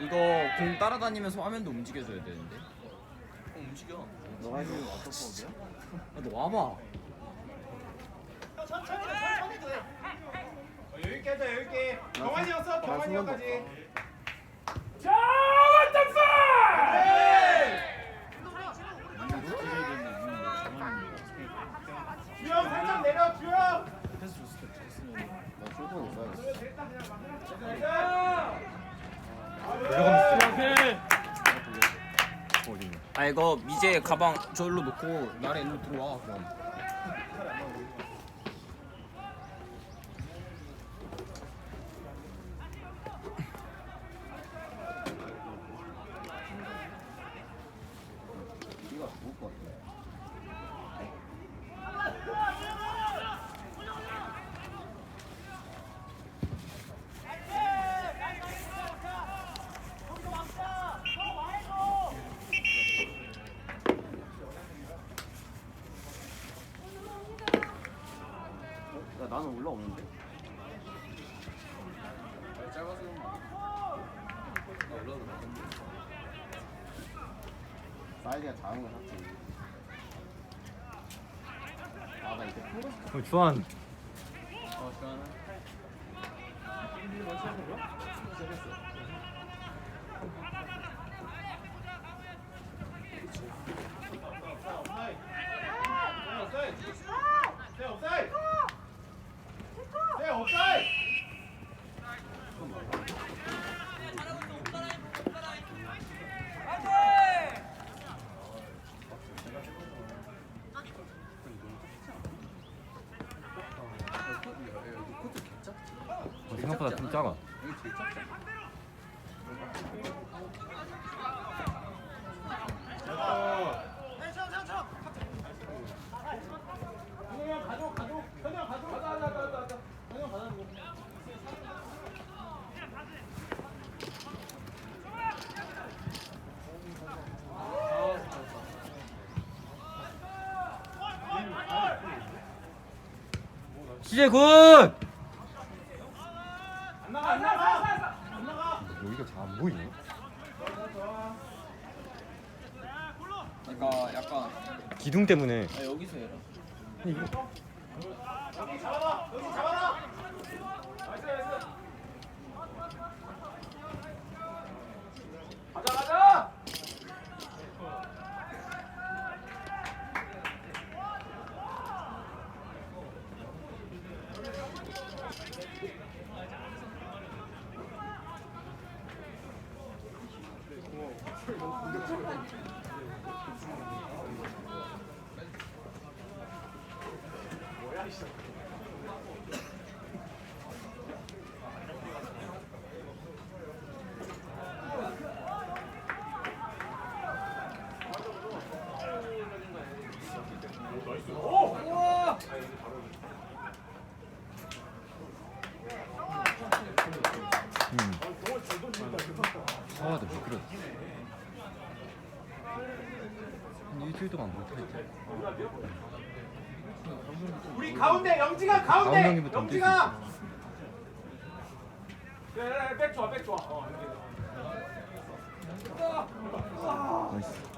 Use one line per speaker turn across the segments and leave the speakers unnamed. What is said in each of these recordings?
이거 공 따라다니면서 화면도 움직여줘야 되는데.
어, 움직여.
너가 지금 어떤 법이야?
아, 너 와봐.
여유있게 하자 여유있게 경환이었어 경환이어까지 주영 살짝 내려 주영
패스 줬을 때 줬으면 나 쇼폰 있어야겠어.
아 이거 미제 가방 저기로 놓고 나를 일로 들어와 그럼.
우리가 좋을 것 같아. 어? 야 나는 올라오는데?
짧아서 그런 거 아니야? 나 올라도 되는데.
사이즈가 작은 거 샀지. 아 나 이제 큰 거.
그럼 주한
어, 시원하네.
네 옵사이
생각보다 좀 작아.
여기 제일 작지?
현영 가져 가져 현영 가져 가자 가자 가자 가자 현영 가자
시제 굿!
안 나가 안 나가 안 나가
여기가 잘 안 보이네. 기둥 때문에.
아, 여기서 해라.
여기 잡아라 여기 잡아라 나이스 나이스 가자 가자
음. 사와도 왜 그래? 동안 못했지.
우리 가운데 영지가 가운데!
가운데부터
영지가! 백 좋아 백 좋아 어,
나이스.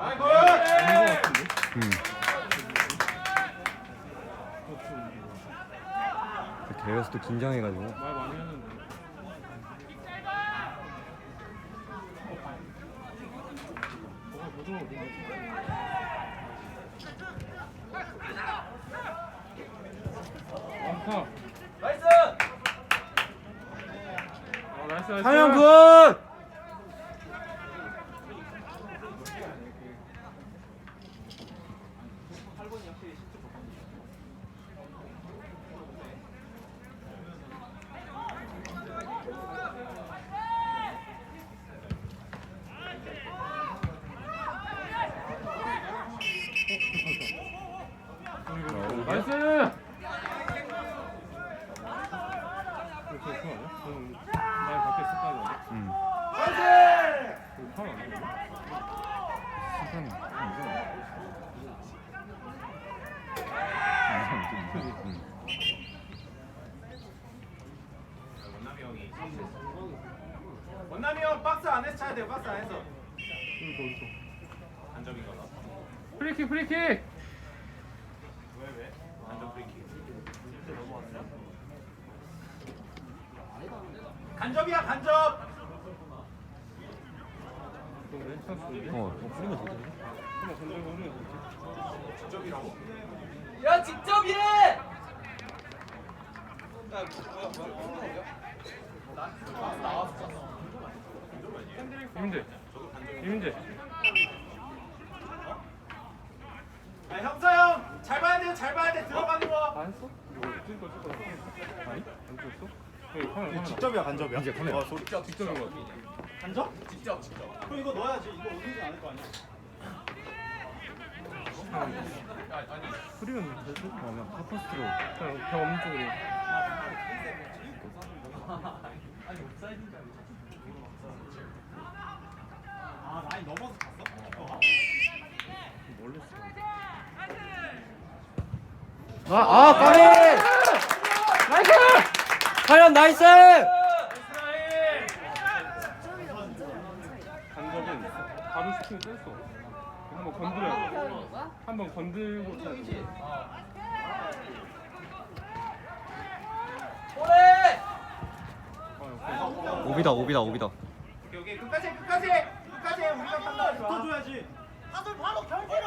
아이고
음. 대회에서 또 긴장해가지고.
나이스
상현 굿!
나이스
음.
원남이 형 박스 안에서 차야 돼요 박스 안에서. 봐
프리킥 프리킥!
왜 왜? 간접 프리킥. 간접이야 간접!
어, 어 뿌리면 되지.
간접이라고?
야 직접이래
이민재 이민재
아 형사 형잘 봐야 돼요 잘 봐야 돼 들어가는 거
안 했어? 이거 거 아니? 안 찍었어? 카메라 카메라
직접이야 간접이야?
이제 카메라.
어, 소리.
직접인 거 같아
간접? 직접 직접
그럼 이거 넣어야지. 이거 올리지 않을 거 아니야?
뿌리면 되지?
어, 그냥 파퍼스트로.
그냥 벽 없는 쪽으로
아 라인 넘어서 갔어?
아, 아, 까비!
나이스!
과연 나이스!
간접은 바로 슈팅을 뺐어 한번 건드려야 돼 한번 건들고 쳐야 돼
오비다, 오비다, 오비다.
오케이 오케이 끝까지 끝까지 끝까지 우리가 판단 좋아
붙어줘야지.
아, 사람 새끼.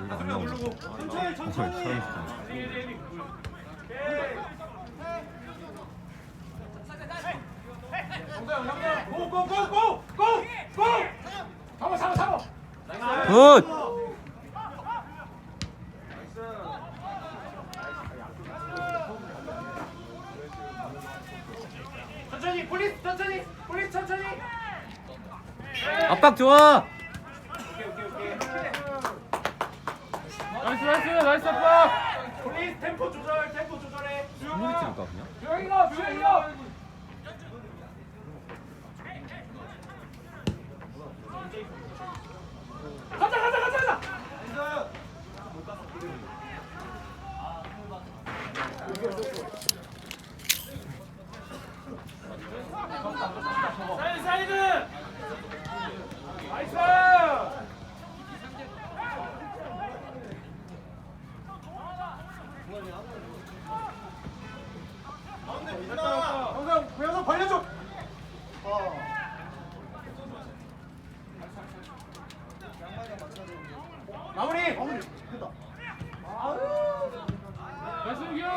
여기가 안 나오네.
천천히
어,
천천히.
고고고고고고
잡아 잡아 잡아
굿!
천천히 폴리스 천천히 폴리스 천천히
압박 좋아!
오케이 오케이 오케이
나이스 나이스 나이스 아빠
폴리스 템포 조절 템포 조절해
찍을까, 그냥?
조용히 가 조용히 가 가자 가자 가자 가자 사이드 사이드 나이스
형상 형상 벌려줘 마무리
나이스 이겨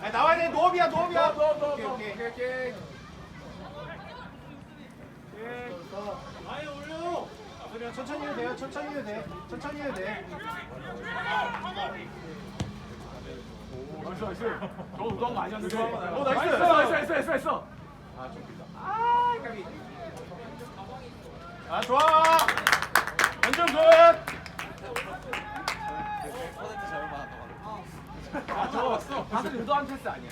아, 나와야 돼 노업이야 노업이야 오케이 오케이
오케이
많이 올려 그냥 천천히 해도 돼요. 천천히 해도 돼 천천히 해도 돼
나이스 나이스. 너무 너무 많이 왔는데.
오, 나이스.
나이스. 나이스 나이스 나이스 나이스.
아 까비 아 좋아. 완전 굿
아. 저거 왔어. 다들 의도한 패스 아니야.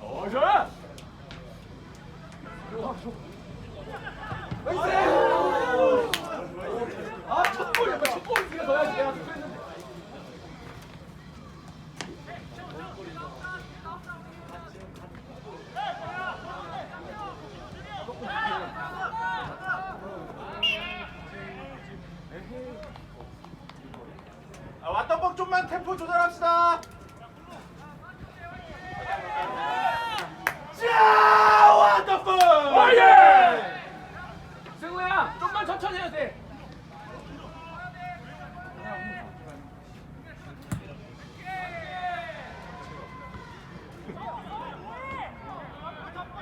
어 좋아 아,
왔던 법 좀만 템포 조절합시다 자 왔던 법
오예! 승우야, 좀만 천천히 해야 돼.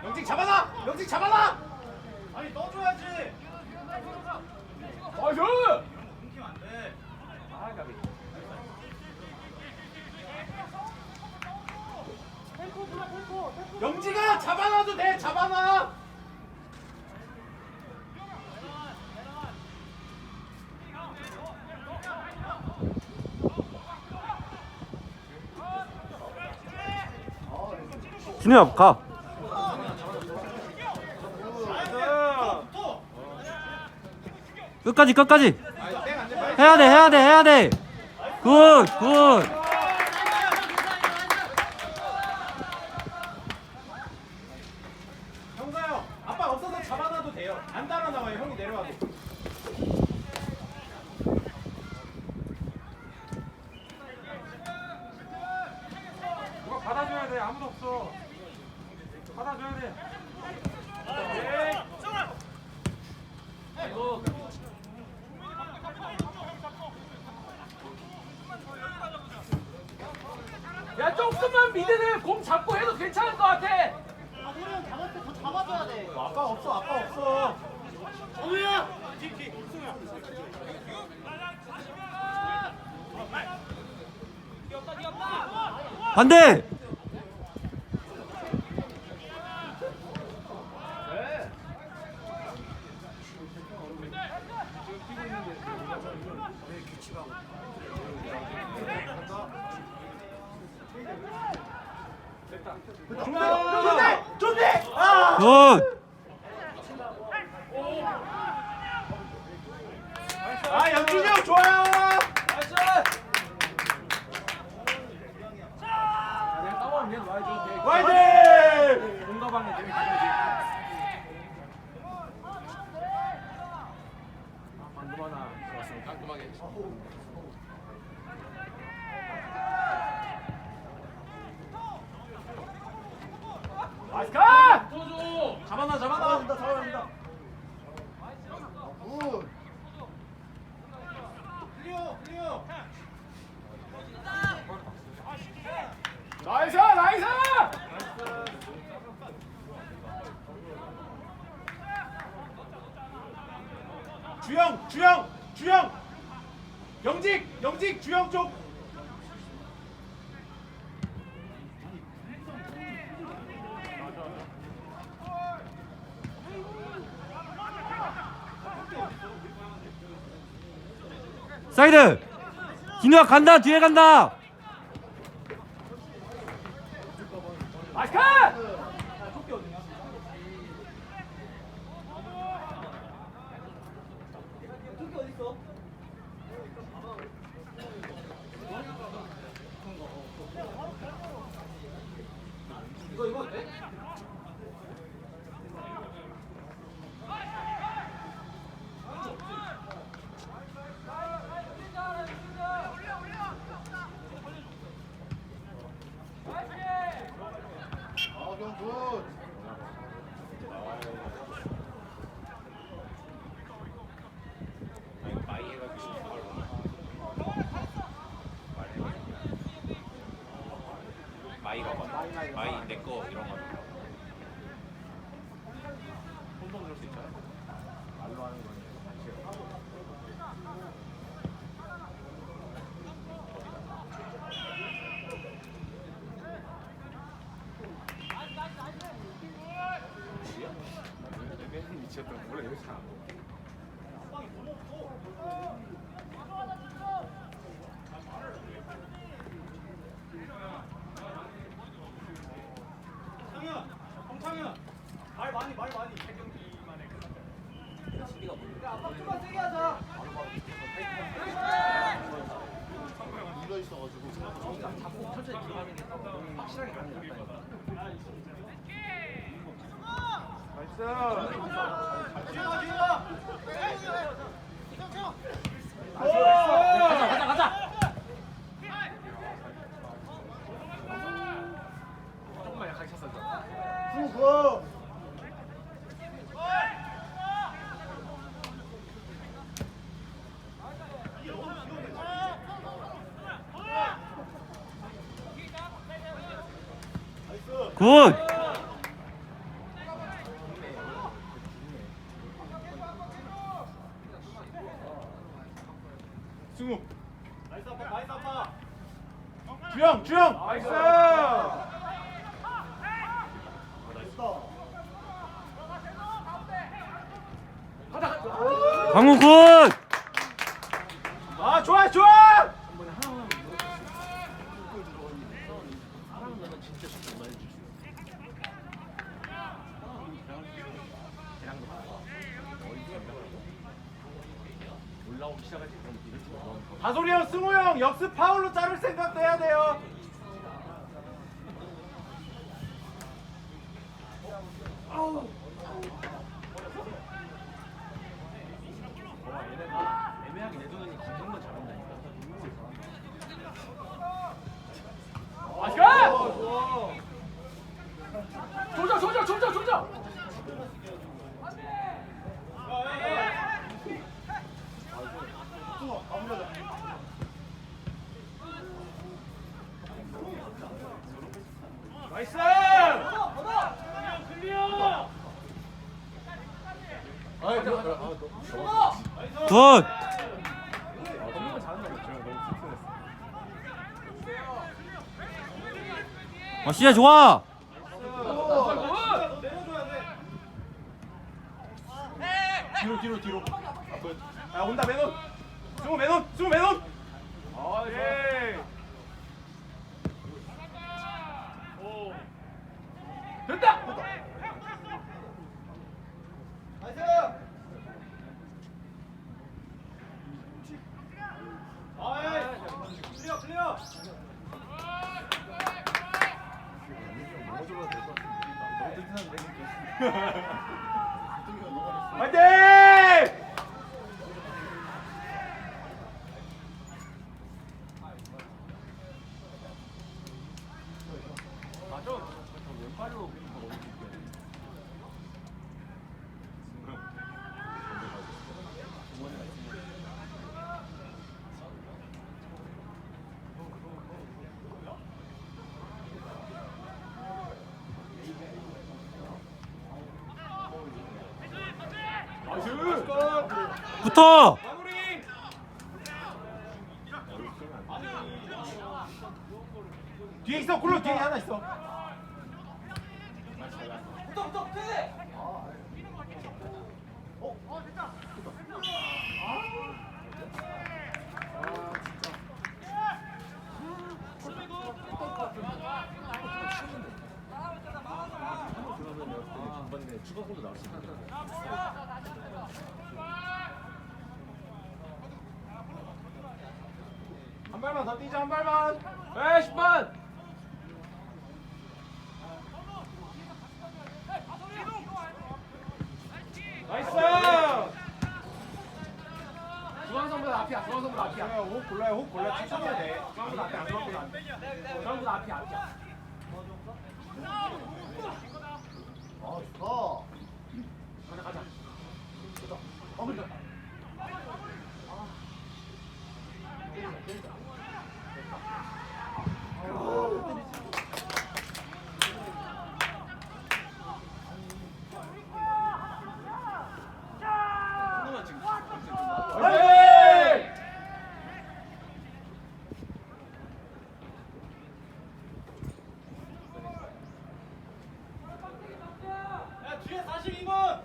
영직 잡아놔 영직 잡아놔 아니 넣어줘야지
나이스!
끊기면 안돼 아 까비 영지가 잡아놔도 돼 잡아놔
진우야, 가! 끝까지 끝까지 해야 돼 해야 돼 해야 돼 굿 굿
형사요. 아빠 없어서 잡아놔도 돼요. 안 따라 나와요. 형이 내려와도.
누가 받아줘야 돼. 아무도 없어. 받아줘야 돼.
야 조금만 미드는 공 잡고 해도 괜찮을 것 같아.
아빠 없어. 아빠 없어.
반대
좋네. 좋네. 아.
굿
아 영준이 형 좋아요.
내가 따라오면 얘는 와야죠. 내
화이팅.
공가 아, 방금 하나 깔끔하게 했지.
나이스 컷.
잡아놔 잡아놔.
잡아낸다. 잡아낸다. 굿. 클리어. 클리어.
나이스 나이스.
주영, 주영, 주영. 영직, 영직, 주영 쪽.
사이드 진우야 간다 뒤에 간다
是本无了，有
产了。
굿
승우. 나이스 아빠, 나이스 아빠. 주영, 주영. 나이스.
강훈 굿
아, 좋아, 좋아. 다솔이 형, 승우 형 역습 파울로 자를 생각도 해야 돼요.
조져 조져 조져 조져 나이스 클리어
아이 그래 그래 아, 너,
굿 어, 시야 좋아
뒤로 뒤로 뒤로. 야 온다 맨온. 승우 맨온. 승우 맨온. 아 예.
됐다
클리어 클리어.
넘어져봐도 될것 같은데 너무 튼튼한데
화이팅!
붙어.
뒤에 있어 굴러 뒤에 하나 있어.
중반에 추가골도 나올 수 있는데
한 발만 더뛰 자한 발만.
에이 10번
나이스.
중앙선보다 앞이야 중앙선보다 앞이야
야, 호흡 골라요 호흡 골라 천천히 해야 돼. 아무도 앞에 안 들어가면 안 돼.
중앙보다 앞이야 앞이야
아 좋다
가자 가자
어 근데. 화이팅! 야 뒤에 42번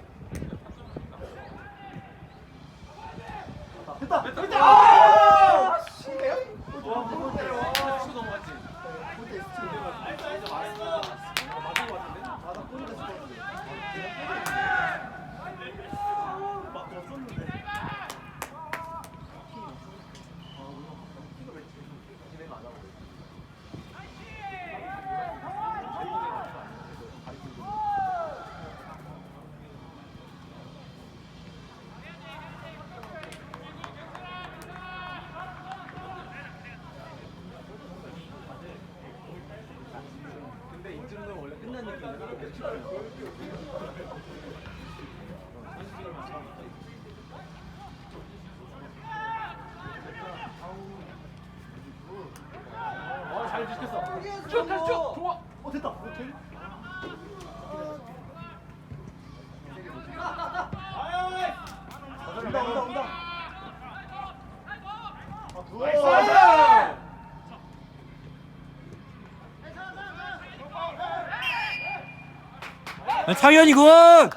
됐다 됐다 아 씨네요?
치고 넘어갔지 어 잘 지켰어. 쭉 다시 쭉. 좋아
어 됐다. 어, 될- 온다 온다 온다. 나이스!
창현이 굿